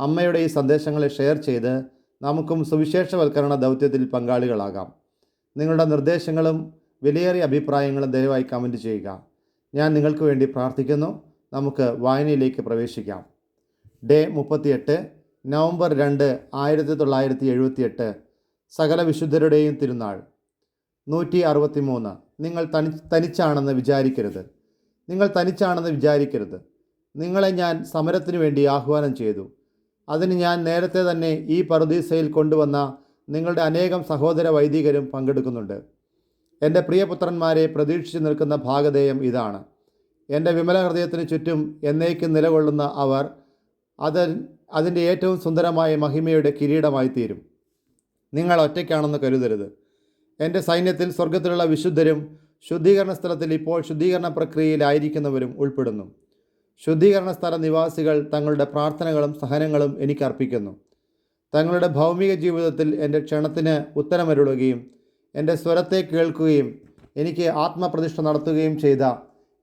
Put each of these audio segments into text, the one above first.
അമ്മയുടെ ഈ സന്ദേശങ്ങളെ ഷെയർ ചെയ്ത് നമുക്കും സുവിശേഷവൽക്കരണ ദൗത്യത്തിൽ പങ്കാളികളാകാം. നിങ്ങളുടെ നിർദ്ദേശങ്ങളും വിലയേറിയ അഭിപ്രായങ്ങളും ദയവായി കമന്റ് ചെയ്യുക. ഞാൻ നിങ്ങൾക്ക് വേണ്ടി പ്രാർത്ഥിക്കുന്നു. നമുക്ക് വായനയിലേക്ക് പ്രവേശിക്കാം. ഡേ മുപ്പത്തിയെട്ട് നവംബർ രണ്ട് ആയിരത്തി തൊള്ളായിരത്തി എഴുപത്തിയെട്ട് സകല വിശുദ്ധരുടെയും തിരുനാൾ. നൂറ്റി അറുപത്തി മൂന്ന് നിങ്ങൾ തനി തനിച്ചാണെന്ന് വിചാരിക്കരുത്. നിങ്ങൾ തനിച്ചാണെന്ന് വിചാരിക്കരുത്. നിങ്ങളെ ഞാൻ സമരത്തിനു വേണ്ടി ആഹ്വാനം ചെയ്തു. അതിന് ഞാൻ നേരത്തെ തന്നെ ഈ പറുദീസയിൽ കൊണ്ടുവന്ന നിങ്ങളുടെ അനേകം സഹോദര വൈദികരും പങ്കെടുക്കുന്നുണ്ട്. എന്റെ പ്രിയപുത്രന്മാരെ പ്രതീക്ഷിച്ചു നിൽക്കുന്ന ഭാഗധേയം ഇതാണ്. എന്റെ വിമല ഹൃദയത്തിന് ചുറ്റും എന്നേക്കും നിലകൊള്ളുന്ന അവർ അത് അതിന്റെ ഏറ്റവും സുന്ദരമായ മഹിമയുടെ കിരീടമായി തീരും നിങ്ങൾ ഒറ്റയ്ക്കാണെന്ന് കരുതരുത്. എന്റെ സൈന്യത്തിൽ സ്വർഗത്തിലുള്ള വിശുദ്ധരും ശുദ്ധീകരണ സ്ഥലത്തിൽ ഇപ്പോൾ ശുദ്ധീകരണ പ്രക്രിയയിലായിരിക്കുന്നവരും ഉൾപ്പെടുന്നു. ശുദ്ധീകരണ സ്ഥല നിവാസികൾ തങ്ങളുടെ പ്രാർത്ഥനകളും സഹനങ്ങളും എനിക്ക് അർപ്പിക്കുന്നു. തങ്ങളുടെ ഭൗമിക ജീവിതത്തിൽ എന്റെ ക്ഷണത്തിന് ഉത്തരമരുളുകയും എന്റെ സ്വരത്തെ കേൾക്കുകയും എനിക്ക് ആത്മപ്രതിഷ്ഠ നടത്തുകയും ചെയ്ത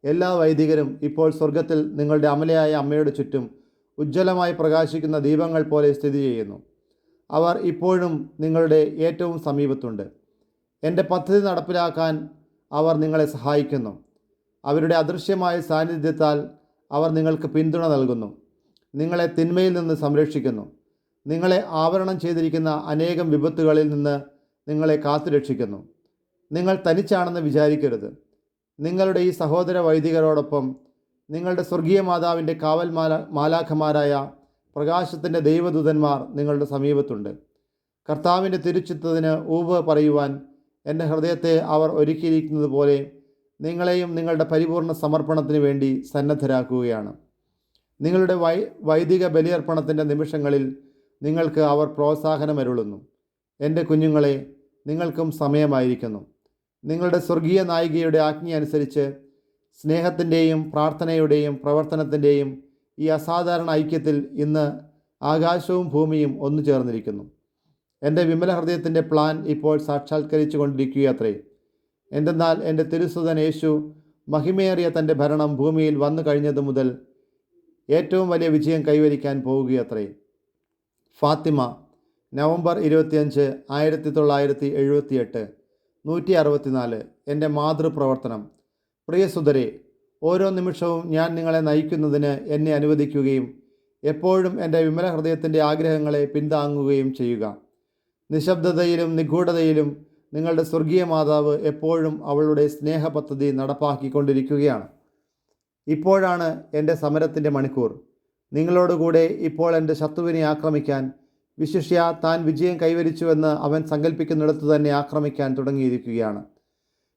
എല്ലാ വൈദികരും ഇപ്പോൾ സ്വർഗത്തിൽ നിങ്ങളുടെ അമലയായ അമ്മയുടെ ചുറ്റും ഉജ്ജ്വലമായി പ്രകാശിക്കുന്ന ദീപങ്ങൾ പോലെ സ്ഥിതി ചെയ്യുന്നു. അവർ ഇപ്പോഴും നിങ്ങളുടെ ഏറ്റവും സമീപത്തുണ്ട്. എന്റെ പദ്ധതി നടപ്പിലാക്കാൻ അവർ നിങ്ങളെ സഹായിക്കുന്നു. അവരുടെ അദൃശ്യമായ സാന്നിധ്യത്താൽ അവർ നിങ്ങൾക്ക് പിന്തുണ നൽകുന്നു. നിങ്ങളെ തിന്മയിൽ നിന്ന് സംരക്ഷിക്കുന്നു. നിങ്ങളെ ആവരണം ചെയ്തിരിക്കുന്ന അനേകം വിപത്തുകളിൽ നിന്ന് നിങ്ങളെ കാത്തുരക്ഷിക്കുന്നു. നിങ്ങൾ തനിച്ചാണെന്ന് വിചാരിക്കരുത്. നിങ്ങളുടെ ഈ സഹോദര വൈദികരോടൊപ്പം നിങ്ങളുടെ സ്വർഗീയ മാതാവിന്റെ കാവൽ മാല മാലാഖമാരായ പ്രകാശത്തിന്റെ ദൈവദൂതന്മാർ നിങ്ങളുടെ സമീപത്തുണ്ട്. കർത്താവിന്റെ തിരുച്ചിത്തതിന് ഊവ് പറയുവാൻ എന്റെ ഹൃദയത്തെ അവർ ഒരുക്കിയിരിക്കുന്നത് പോലെ നിങ്ങളെയും നിങ്ങളുടെ പരിപൂർണ സമർപ്പണത്തിന് വേണ്ടി സന്നദ്ധരാക്കുകയാണ്. നിങ്ങളുടെ വൈ വൈദിക ബലിയർപ്പണത്തിന്റെ നിമിഷങ്ങളിൽ നിങ്ങൾക്ക് അവർ പ്രോത്സാഹനമരുളുന്നു. എന്റെ കുഞ്ഞുങ്ങളെ നിങ്ങൾക്കും സമയമായിരിക്കുന്നു. നിങ്ങളുടെ സ്വർഗീയ നായികയുടെ ആജ്ഞ അനുസരിച്ച് സ്നേഹത്തിന്റെയും പ്രാർത്ഥനയുടെയും പ്രവർത്തനത്തിന്റെയും ഈ അസാധാരണ ഐക്യത്തിൽ ഇന്ന് ആകാശവും ഭൂമിയും ഒന്നു ചേർന്നിരിക്കുന്നു. എന്റെ വിമല ഹൃദയത്തിന്റെ പ്ലാൻ ഇപ്പോൾ സാക്ഷാത്കരിച്ചു കൊണ്ടിരിക്കുകയത്രേ എന്തെന്നാൽ എന്റെ തിരുസുതൻ യേശു മഹിമേറിയ തന്റെ ഭരണം ഭൂമിയിൽ വന്നു കഴിഞ്ഞതു മുതൽ ഏറ്റവും വലിയ വിജയം കൈവരിക്കാൻ പോവുകയത്രേ ഫാത്തിമ നവംബർ ഇരുപത്തിയഞ്ച് ആയിരത്തി തൊള്ളായിരത്തി എഴുപത്തിയെട്ട് നൂറ്റി അറുപത്തിനാല് എന്റെ മാതൃപ്രവർത്തനം. പ്രിയ പ്രിയസുതരെ ഓരോ നിമിഷവും ഞാൻ നിങ്ങളെ നയിക്കുന്നതിന് എന്നെ അനുവദിക്കുകയും എപ്പോഴും എന്റെ വിമല ഹൃദയത്തിന്റെ ആഗ്രഹങ്ങളെ പിന്താങ്ങുകയും ചെയ്യുക. നിശബ്ദതയിലും നിഗൂഢതയിലും നിങ്ങളുടെ സ്വർഗീയ മാതാവ് എപ്പോഴും അവളുടെ സ്നേഹ പദ്ധതി നടപ്പാക്കിക്കൊണ്ടിരിക്കുകയാണ്. ഇപ്പോഴാണ് എന്റെ സമരത്തിന്റെ മണിക്കൂർ. നിങ്ങളോടുകൂടെ ഇപ്പോൾ എന്റെ ശത്രുവിനെ ആക്രമിക്കാൻ വിശിഷ്യ താൻ വിജയം കൈവരിച്ചുവെന്ന് അവൻ സങ്കല്പിക്കുന്നിടത്ത് തന്നെ ആക്രമിക്കാൻ തുടങ്ങിയിരിക്കുകയാണ്.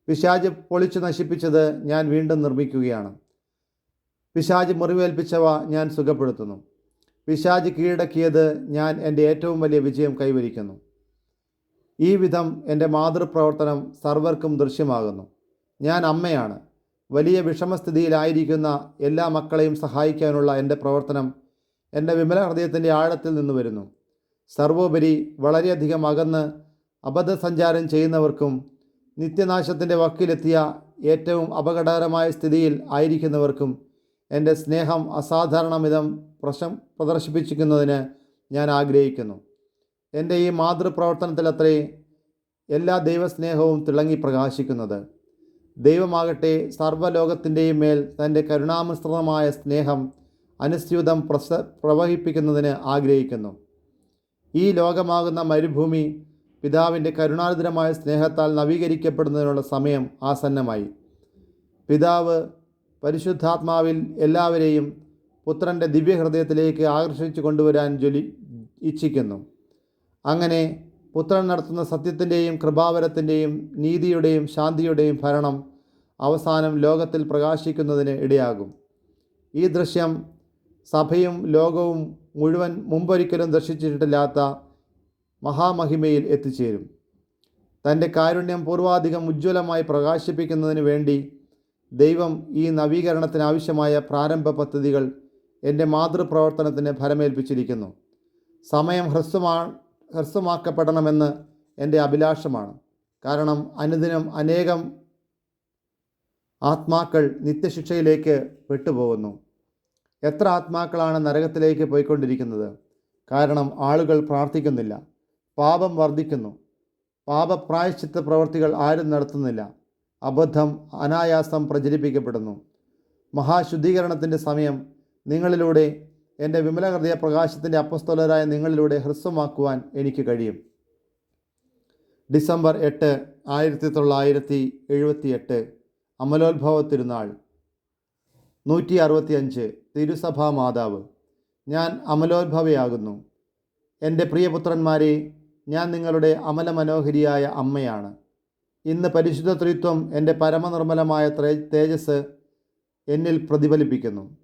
പിശാജ് പൊളിച്ചു നശിപ്പിച്ചത് ഞാൻ വീണ്ടും നിർമ്മിക്കുകയാണ്. പിശാജ് മുറിവേൽപ്പിച്ചവ ഞാൻ സുഖപ്പെടുത്തുന്നു. പിശാജ് കീഴടക്കിയത് ഞാൻ എന്റെ ഏറ്റവും വലിയ വിജയം കൈവരിക്കുന്നു. ഈ വിധം എന്റെ മാതൃപ്രവർത്തനം സർവർക്കും ദൃശ്യമാകുന്നു. ഞാൻ അമ്മയാണ്. വലിയ വിഷമസ്ഥിതിയിലായിരിക്കുന്ന എല്ലാ മക്കളെയും സഹായിക്കാനുള്ള എന്റെ പ്രവർത്തനം എന്റെ വിമല ഹൃദയത്തിന്റെ ആഴത്തിൽ നിന്ന് വരുന്നു. സർവോപരി വളരെയധികം അകന്ന് അബദ്ധസഞ്ചാരം ചെയ്യുന്നവർക്കും നിത്യനാശത്തിന്റെ വക്കിലെത്തിയ ഏറ്റവും അപകടകരമായ സ്ഥിതിയിൽ ആയിരിക്കുന്നവർക്കും എന്റെ സ്നേഹം അസാധാരണമിതം പ്രശം പ്രദർശിപ്പിച്ചിരിക്കുന്നതിന് ഞാൻ ആഗ്രഹിക്കുന്നു. എന്റെ ഈ മാതൃപ്രവർത്തനത്തിലത്രേ എല്ലാ ദൈവസ്നേഹവും തിളങ്ങി പ്രകാശിക്കുന്നത്. ദൈവമാകട്ടെ സർവലോകത്തിന്റെയും മേൽ തന്റെ കരുണാമിശ്രിതമായ സ്നേഹം അനുസ്യൂതം പ്രസ പ്രവഹിപ്പിക്കുന്നതിന് ആഗ്രഹിക്കുന്നു. ഈ ലോകമാകുന്ന മരുഭൂമി പിതാവിന്റെ കരുണാർദ്രമായ സ്നേഹത്താൽ നവീകരിക്കപ്പെടുന്നതിനുള്ള സമയം ആസന്നമായി. പിതാവ് പരിശുദ്ധാത്മാവിൽ എല്ലാവരെയും പുത്രന്റെ ദിവ്യഹൃദയത്തിലേക്ക് ആകർഷിച്ചു കൊണ്ടുവരാൻ ജ്വലി ഇച്ഛിക്കുന്നു. അങ്ങനെ പുത്രൻ നടത്തുന്ന സത്യത്തിന്റെയും കൃപാവരത്തിന്റെയും നീതിയുടെയും ശാന്തിയുടെയും ഭരണം അവസാനം ലോകത്തിൽ പ്രകാശിക്കുന്നതിന് ഇടയാകും. ഈ ദൃശ്യം സഭയും ലോകവും മുഴുവൻ മുമ്പൊരിക്കലും ദർശിച്ചിട്ടില്ലാത്ത മഹാമഹിമയിൽ എത്തിച്ചേരും. തന്റെ കാരുണ്യം പൂർവാധികം ഉജ്ജ്വലമായി പ്രകാശിപ്പിക്കുന്നതിന് വേണ്ടി ദൈവം ഈ നവീകരണത്തിനാവശ്യമായ പ്രാരംഭ പദ്ധതികൾ എന്റെ മാതൃപ്രവർത്തനത്തിന് ഫലമേൽപ്പിച്ചിരിക്കുന്നു സമയം ഹ്രസ്വമാ ഹ്രസ്വമാക്കപ്പെടണമെന്ന് എന്റെ അഭിലാഷമാണ്. കാരണം അനുദിനം അനേകം ആത്മാക്കൾ നിത്യശിക്ഷയിലേക്ക് പെട്ടുപോകുന്നു. എത്ര ആത്മാക്കളാണ് നരകത്തിലേക്ക് പോയിക്കൊണ്ടിരിക്കുന്നത്? കാരണം ആളുകൾ പ്രാർത്ഥിക്കുന്നില്ല. പാപം വർദ്ധിക്കുന്നു. പാപപ്രായശ്ചിത്ത പ്രവൃത്തികൾ ആരും നടത്തുന്നില്ല. അബദ്ധം അനായാസം പ്രചരിപ്പിക്കപ്പെടുന്നു. മഹാശുദ്ധീകരണത്തിന്റെ സമയം നിങ്ങളിലൂടെ എന്റെ വിമല ഹൃദയ പ്രകാശത്തിന്റെ അപ്പസ്തോലരായ നിങ്ങളിലൂടെ ഹ്രസ്വമാക്കുവാൻ എനിക്ക് കഴിയും. ഡിസംബർ എട്ട് ആയിരത്തി തൊള്ളായിരത്തി എഴുപത്തി എട്ട് അമലോത്ഭവ തിരുനാൾ നൂറ്റി അറുപത്തി അഞ്ച് തിരുസഭാ മാതാവ്. ഞാൻ അമലോത്ഭവയാകുന്നു. എന്റെ പ്രിയപുത്രന്മാരെ ഞാൻ നിങ്ങളുടെ അമലമനോഹരിയായ അമ്മയാണ്. ഇന്ന് പരിശുദ്ധ ത്രിത്വം എന്റെ പരമനിർമ്മലമായ തേജസ് എന്നിൽ പ്രതിഫലിപ്പിക്കുന്നു.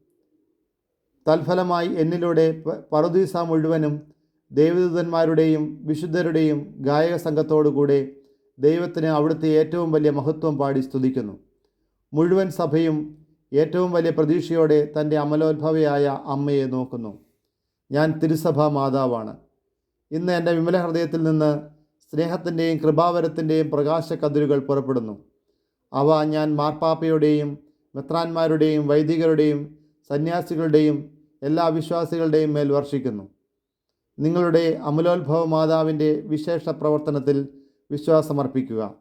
തൽഫലമായി എന്നിലൂടെ പറുദീസ മുഴുവനും ദേവദൂതന്മാരുടെയും വിശുദ്ധരുടെയും ഗായക സംഘത്തോടുകൂടെ ദൈവത്തിന് അവിടുത്തെ ഏറ്റവും വലിയ മഹത്വം പാടി സ്തുതിക്കുന്നു. മുഴുവൻ സഭയും ഏറ്റവും വലിയ പ്രതീക്ഷയോടെ തന്റെ അമലോത്ഭവയായ അമ്മയെ നോക്കുന്നു. ഞാൻ തിരുസഭ മാതാവാണ്. ഇന്ന് എന്റെ വിമല ഹൃദയത്തിൽ നിന്ന് സ്നേഹത്തിന്റെയും കൃപാവരത്തിന്റെയും പ്രകാശ കതിരുകൾ പുറപ്പെടുന്നു. അവ ഞാൻ മാർപ്പാപ്പയുടെയും മെത്രാന്മാരുടെയും വൈദികരുടെയും സന്യാസികളുടെയും എല്ലാ വിശ്വാസികളുടെയും മേൽ വർഷിക്കുന്നു. നിങ്ങളുടെ അമലോത്ഭവ മാതാവിന്റെ വിശേഷ പ്രവർത്തനത്തിൽ വിശ്വാസമർപ്പിക്കുക.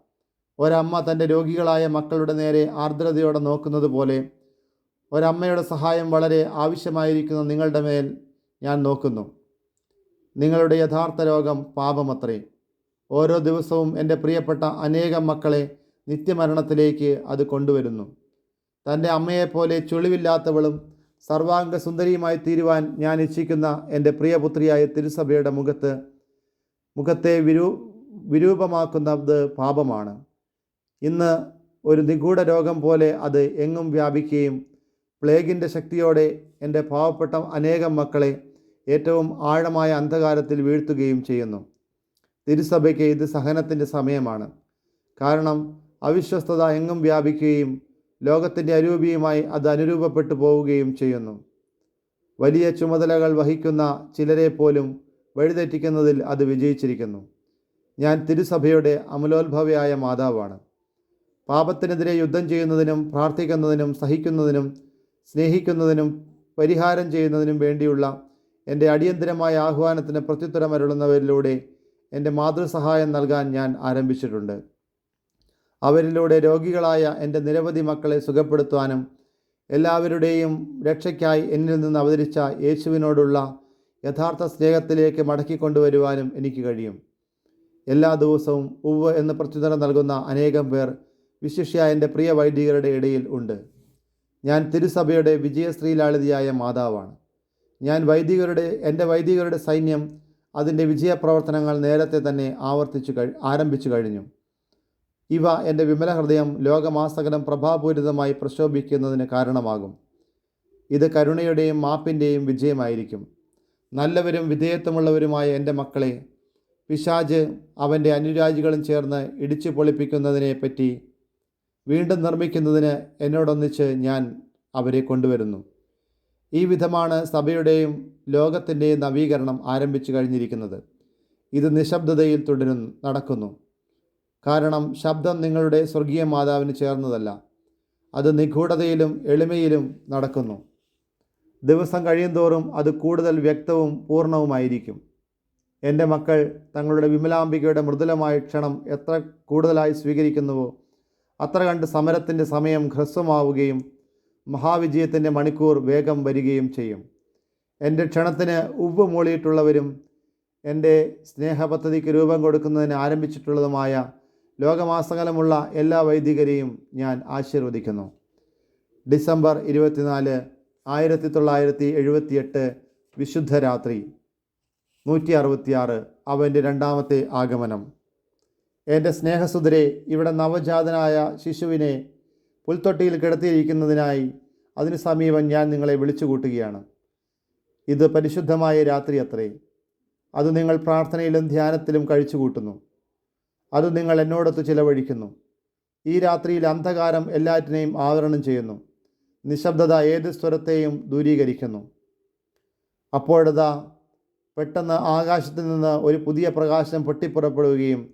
ഒരമ്മ തന്റെ രോഗികളായ മക്കളുടെ നേരെ ആർദ്രതയോടെ നോക്കുന്നത് പോലെ ഒരമ്മയുടെ സഹായം വളരെ ആവശ്യമായിരിക്കുന്ന നിങ്ങളുടെ മേൽ ഞാൻ നോക്കുന്നു. നിങ്ങളുടെ യഥാർത്ഥ രോഗം പാപമത്രേ. ഓരോ ദിവസവും എന്റെ പ്രിയപ്പെട്ട അനേകം മക്കളെ നിത്യമരണത്തിലേക്ക് അത് കൊണ്ടുവരുന്നു. തന്റെ അമ്മയെപ്പോലെ ചുളിവില്ലാത്തവളും സർവാംഗ സുന്ദരിയുമായി തീരുവാൻ ഞാൻ ഇച്ഛിക്കുന്ന എന്റെ പ്രിയപുത്രിയായ തിരുസഭയുടെ മുഖത്ത് മുഖത്തെ വിരൂ വിരൂപമാക്കുന്നത് പാപമാണ്. ഇന്ന് ഒരു നിഗൂഢ രോഗം പോലെ അത് എങ്ങും വ്യാപിക്കുകയും പ്ലേഗിന്റെ ശക്തിയോടെ എന്റെ പാവപ്പെട്ട അനേകം മക്കളെ ഏറ്റവും ആഴമായ അന്ധകാരത്തിൽ വീഴ്ത്തുകയും ചെയ്യുന്നു. തിരുസഭയ്ക്ക് ഇത് സഹനത്തിന്റെ സമയമാണ്. കാരണം അവിശ്വസ്തത എങ്ങും വ്യാപിക്കുകയും ലോകത്തിന്റെ അരൂപിയുമായി അത് അനുരൂപപ്പെട്ടു പോവുകയും ചെയ്യുന്നു. വലിയ ചുമതലകൾ വഹിക്കുന്ന ചിലരെ പോലും വഴിതെറ്റിക്കുന്നതിൽ അത് വിജയിച്ചിരിക്കുന്നു. ഞാൻ തിരുസഭയുടെ അമലോത്ഭവയായ മാതാവാണ്. പാപത്തിനെതിരെ യുദ്ധം ചെയ്യുന്നതിനും പ്രാർത്ഥിക്കുന്നതിനും സഹിക്കുന്നതിനും സ്നേഹിക്കുന്നതിനും പരിഹാരം ചെയ്യുന്നതിനും വേണ്ടിയുള്ള എന്റെ അടിയന്തരമായ ആഹ്വാനത്തിന് പ്രത്യുത്തരം അരുളുന്നവരിലൂടെ എന്റെ മാതൃസഹായം നൽകാൻ ഞാൻ ആരംഭിച്ചിട്ടുണ്ട്. അവരിലൂടെ രോഗികളായ എന്റെ നിരവധി മക്കളെ സുഖപ്പെടുത്തുവാനും എല്ലാവരുടെയും രക്ഷയ്ക്കായി എന്നിൽ നിന്ന് അവതരിച്ച യേശുവിനോടുള്ള യഥാർത്ഥ സ്നേഹത്തിലേക്ക് മടക്കിക്കൊണ്ടുവരുവാനും എനിക്ക് കഴിയും. എല്ലാ ദിവസവും ഉവ്വ് എന്ന് പ്രത്യുതരം നൽകുന്ന അനേകം പേർ വിശിഷ്യ എന്റെ പ്രിയ വൈദികരുടെ ഇടയിൽ ഉണ്ട്. ഞാൻ തിരുസഭയുടെ വിജയശ്രീലാളിതയായ മാതാവാണ്. ഞാൻ വൈദികരുടെ എന്റെ വൈദികരുടെ സൈന്യം അതിന്റെ വിജയപ്രവർത്തനങ്ങൾ നേരത്തെ തന്നെ ആവർത്തിച്ചു ആരംഭിച്ചു കഴിഞ്ഞു. ഇവ എന്റെ വിമല ഹൃദയം ലോകമാസകലം പ്രഭാപൂരിതമായി പ്രശോഭിക്കുന്നതിന് കാരണമാകും. ഇത് കരുണയുടെയും മാപ്പിന്റെയും വിജയമായിരിക്കും. നല്ലവരും വിധേയത്വമുള്ളവരുമായ എന്റെ മക്കളെ പിശാജ് അവന്റെ അനുരാജികളും ചേർന്ന് ഇടിച്ചു പൊളിപ്പിക്കുന്നതിനെ പറ്റി വീണ്ടും നിർമ്മിക്കുന്നതിന് എന്നോടൊന്നിച്ച് ഞാൻ അവരെ കൊണ്ടുവരുന്നു. ഈ വിധമാണ് സഭയുടെയും ലോകത്തിന്റെയും നവീകരണം ആരംഭിച്ചു കഴിഞ്ഞിരിക്കുന്നത്. ഇത് നിശബ്ദതയിൽ തുടരുന്നു നടക്കുന്നു. കാരണം ശബ്ദം നിങ്ങളുടെ സ്വർഗീയ മാതാവിന് ചേർന്നതല്ല. അത് നിഗൂഢതയിലും എളിമയിലും നടക്കുന്നു. ദിവസം കഴിയുന്തോറും അത് കൂടുതൽ വ്യക്തവും പൂർണവുമായിരിക്കും. എന്റെ മക്കൾ തങ്ങളുടെ വിമലാംബികയുടെ മൃദുലമായ ക്ഷണം എത്ര കൂടുതലായി സ്വീകരിക്കുന്നുവോ അത്ര കണ്ട് സമരത്തിന്റെ സമയം ഹ്രസ്വമാവുകയും മഹാവിജയത്തിന്റെ മണിക്കൂർ വേഗം വരികയും ചെയ്യും. എന്റെ ക്ഷണത്തിന് ഉവ് മൂളിയിട്ടുള്ളവരും എന്റെ സ്നേഹപദ്ധതിക്ക് രൂപം കൊടുക്കുന്നതിന് ആരംഭിച്ചിട്ടുള്ളതുമായ ലോകമാസകലമുള്ള എല്ലാ വൈദികരെയും ഞാൻ ആശീർവദിക്കുന്നു. ഡിസംബർ ഇരുപത്തിനാല് ആയിരത്തി തൊള്ളായിരത്തി എഴുപത്തിയെട്ട് വിശുദ്ധ രാത്രി നൂറ്റി അറുപത്തിയാറ് അവന്റെ രണ്ടാമത്തെ ആഗമനം. എന്റെ സ്നേഹസുതരെ ഇവിടെ നവജാതനായ ശിശുവിനെ പുൽത്തൊട്ടിയിൽ കിടത്തിയിരിക്കുന്നതിനായി അതിനു സമീപം ഞാൻ നിങ്ങളെ വിളിച്ചു കൂട്ടുകയാണ് ഇത് പരിശുദ്ധമായ രാത്രി അത്രേ അത് നിങ്ങൾ പ്രാർത്ഥനയിലും ധ്യാനത്തിലും കഴിച്ചു കൂട്ടുന്നു അത് നിങ്ങൾ എന്നോടൊത്ത് ചിലവഴിക്കുന്നു. ഈ രാത്രിയിൽ അന്ധകാരം എല്ലാറ്റിനെയും ആവരണം ചെയ്യുന്നു. നിശബ്ദത ഏത് സ്വരത്തെയും ദൂരീകരിക്കുന്നു. അപ്പോഴതാ പെട്ടെന്ന് ആകാശത്തിൽ നിന്ന് ഒരു പുതിയ പ്രകാശം പൊട്ടിപ്പുറപ്പെടുകയും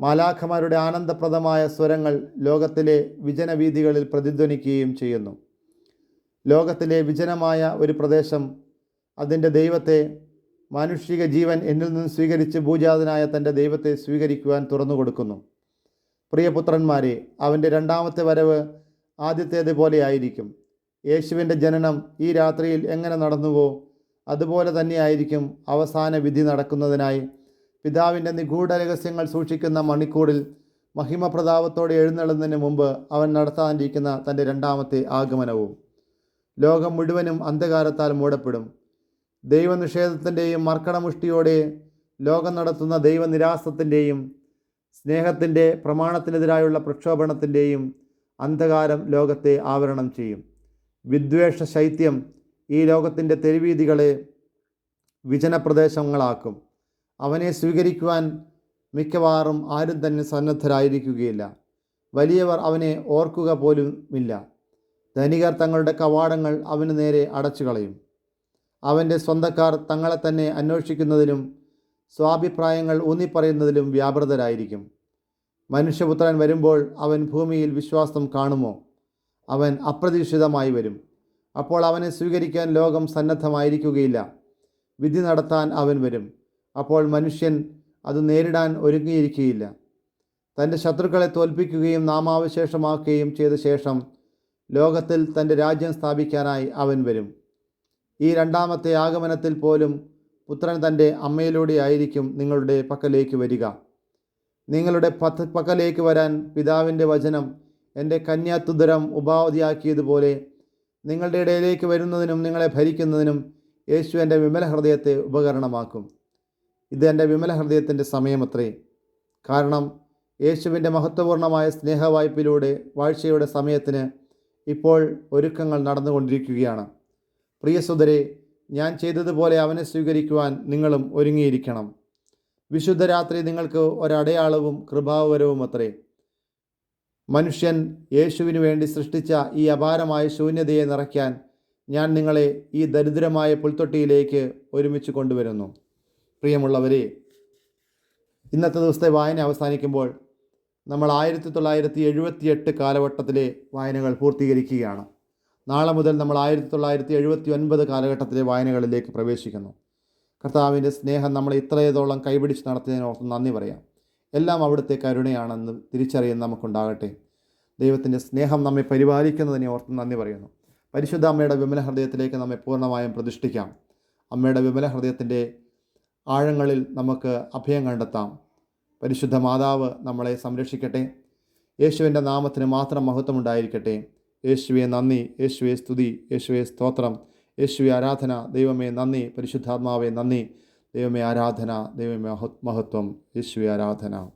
മാലാഖമാരുടെ ആനന്ദപ്രദമായ സ്വരങ്ങൾ ലോകത്തിലെ വിജനവീഥികളിൽ പ്രതിധ്വനിക്കുകയും ചെയ്യുന്നു. ലോകത്തിലെ വിജനമായ ഒരു പ്രദേശം അതിന്റെ ദൈവത്തെ മാനുഷിക ജീവൻ എന്നിൽ നിന്ന് സ്വീകരിച്ച് ഭൂജാതനായ തന്റെ ദൈവത്തെ സ്വീകരിക്കുവാൻ തുറന്നു കൊടുക്കുന്നു. പ്രിയപുത്രന്മാരെ അവന്റെ രണ്ടാമത്തെ വരവ് ആദ്യത്തേതുപോലെ ആയിരിക്കും യേശുവിന്റെ ജനനം ഈ രാത്രിയിൽ എങ്ങനെ നടന്നുവോ അതുപോലെ തന്നെയായിരിക്കും അവസാന വിധി നടക്കുന്നതിനായി. പിതാവിന്റെ നിഗൂഢ രഹസ്യങ്ങൾ സൂക്ഷിക്കുന്ന മണിക്കൂറിൽ മഹിമപ്രതാപത്തോടെ എഴുന്നള്ളുന്നതിന് മുമ്പ് അവൻ നടത്താനിരിക്കുന്ന തന്റെ രണ്ടാമത്തെ ആഗമനവും. ലോകം മുഴുവനും അന്ധകാരത്താൽ മൂടപ്പെടും. ദൈവനിഷേധത്തിന്റെയും മർക്കടമുഷ്ടിയോടെ ലോകം നടത്തുന്ന ദൈവനിരാസത്തിന്റെയും സ്നേഹത്തിന്റെ പ്രമാണത്തിനെതിരായുള്ള പ്രക്ഷോഭണത്തിന്റെയും അന്ധകാരം ലോകത്തെ ആവരണം ചെയ്യും. വിദ്വേഷ ശൈത്യം ഈ ലോകത്തിന്റെ തെരുവീതികളെ വിജനപ്രദേശങ്ങളാക്കും. അവനെ സ്വീകരിക്കുവാൻ മിക്കവാറും ആരും തന്നെ സന്നദ്ധരായിരിക്കുകയില്ല. വലിയവർ അവനെ ഓർക്കുക പോലുമില്ല. ധനികർ തങ്ങളുടെ കവാടങ്ങൾ അവന് നേരെ അടച്ചു കളയും അവന്റെ സ്വന്തക്കാർ തങ്ങളെ തന്നെ അന്വേഷിക്കുന്നതിലും സ്വാഭിപ്രായങ്ങൾ ഊന്നിപ്പറയുന്നതിലും വ്യാപൃതരായിരിക്കും. മനുഷ്യപുത്രൻ വരുമ്പോൾ അവൻ ഭൂമിയിൽ വിശ്വാസം കാണുമോ? അവൻ അപ്രതീക്ഷിതമായി വരും. അപ്പോൾ അവനെ സ്വീകരിക്കാൻ ലോകം സന്നദ്ധമായിരിക്കുകയില്ല. വിധി നടത്താൻ അവൻ വരും. അപ്പോൾ മനുഷ്യൻ അത് നേരിടാൻ ഒരുങ്ങിയിരിക്കുകയില്ല. തന്റെ ശത്രുക്കളെ തോൽപ്പിക്കുകയും നാമാവശേഷമാക്കുകയും ചെയ്ത ശേഷം ലോകത്തിൽ തന്റെ രാജ്യം സ്ഥാപിക്കാനായി അവൻ വരും. ഈ രണ്ടാമത്തെ ആഗമനത്തിൽ പോലും പുത്രൻ തന്റെ അമ്മയിലൂടെ ആയിരിക്കും നിങ്ങളുടെ പക്കലേക്ക് വരിക. നിങ്ങളുടെ പത്ത് പക്കലേക്ക് വരാൻ പിതാവിന്റെ വചനം എന്റെ കന്യാത്തുതരം ഉപാധിയാക്കിയതുപോലെ നിങ്ങളുടെ ഇടയിലേക്ക് വരുന്നതിനും നിങ്ങളെ ഭരിക്കുന്നതിനും യേശു എന്റെ വിമല ഹൃദയത്തെ ഉപകരണമാക്കും. ഇത് എന്റെ വിമല ഹൃദയത്തിന്റെ സമയമത്രേ. കാരണം യേശുവിന്റെ മഹത്വപൂർണമായ സ്നേഹവായ്പിലൂടെ വാഴ്ചയുടെ സമയത്തിന് ഇപ്പോൾ ഒരുക്കങ്ങൾ നടന്നുകൊണ്ടിരിക്കുകയാണ്. പ്രിയസുതരെ ഞാൻ ചെയ്തതുപോലെ അവനെ സ്വീകരിക്കുവാൻ നിങ്ങളും ഒരുങ്ങിയിരിക്കണം. വിശുദ്ധ രാത്രി നിങ്ങൾക്ക് ഒരടയാളവും കൃപാവരവും അത്രേ മനുഷ്യൻ യേശുവിനു വേണ്ടി സൃഷ്ടിച്ച ഈ അപാരമായ ശൂന്യതയെ നിറയ്ക്കാൻ ഞാൻ നിങ്ങളെ ഈ ദരിദ്രമായ പുൽത്തൊട്ടിയിലേക്ക് ഒരുമിച്ച് കൊണ്ടുവരുന്നു. പ്രിയമുള്ളവരെ ഇന്നത്തെ ദിവസത്തെ വായന അവസാനിക്കുമ്പോൾ നമ്മൾ ആയിരത്തി തൊള്ളായിരത്തി എഴുപത്തി എട്ട് കാലഘട്ടത്തിലെ വായനകൾ പൂർത്തീകരിക്കുകയാണ്. നാളെ മുതൽ നമ്മൾ ആയിരത്തി തൊള്ളായിരത്തി എഴുപത്തി ഒൻപത് കാലഘട്ടത്തിലെ വായനകളിലേക്ക് പ്രവേശിക്കുന്നു. കർത്താവിന്റെ സ്നേഹം നമ്മളെ ഇത്രയതോളം കൈപിടിച്ച് നടത്തിയതിനോർത്ത് നന്ദി പറയാം. എല്ലാം അവിടുത്തെ കരുണയാണെന്ന് തിരിച്ചറിയാൻ നമുക്കുണ്ടാകട്ടെ. ദൈവത്തിന്റെ സ്നേഹം നമ്മെ പരിപാലിക്കുന്നതിനെ ഓർത്ത് നന്ദി പറയുന്നു. പരിശുദ്ധ അമ്മയുടെ വിമല ഹൃദയത്തിലേക്ക് നമ്മെ പൂർണമായും പ്രതിഷ്ഠിക്കാം. അമ്മയുടെ വിമല ഹൃദയത്തിന്റെ ആഴങ്ങളിൽ നമുക്ക് അഭയം കണ്ടെത്താം. പരിശുദ്ധ മാതാവ് നമ്മളെ സംരക്ഷിക്കട്ടെ. യേശുവിന്റെ നാമത്തിന് മാത്രം മഹത്വമുണ്ടായിരിക്കട്ടെ. യേശുവെ നന്ദി. യേശുവെ സ്തുതി. യേശുവെ സ്തോത്രം. യേശുവെ ആരാധന. ദൈവമേ നന്ദി. പരിശുദ്ധാത്മാവെ നന്ദി. ദൈവമേ ആരാധന. ദൈവമേ മഹത്വം. യേശുവെ ആരാധന.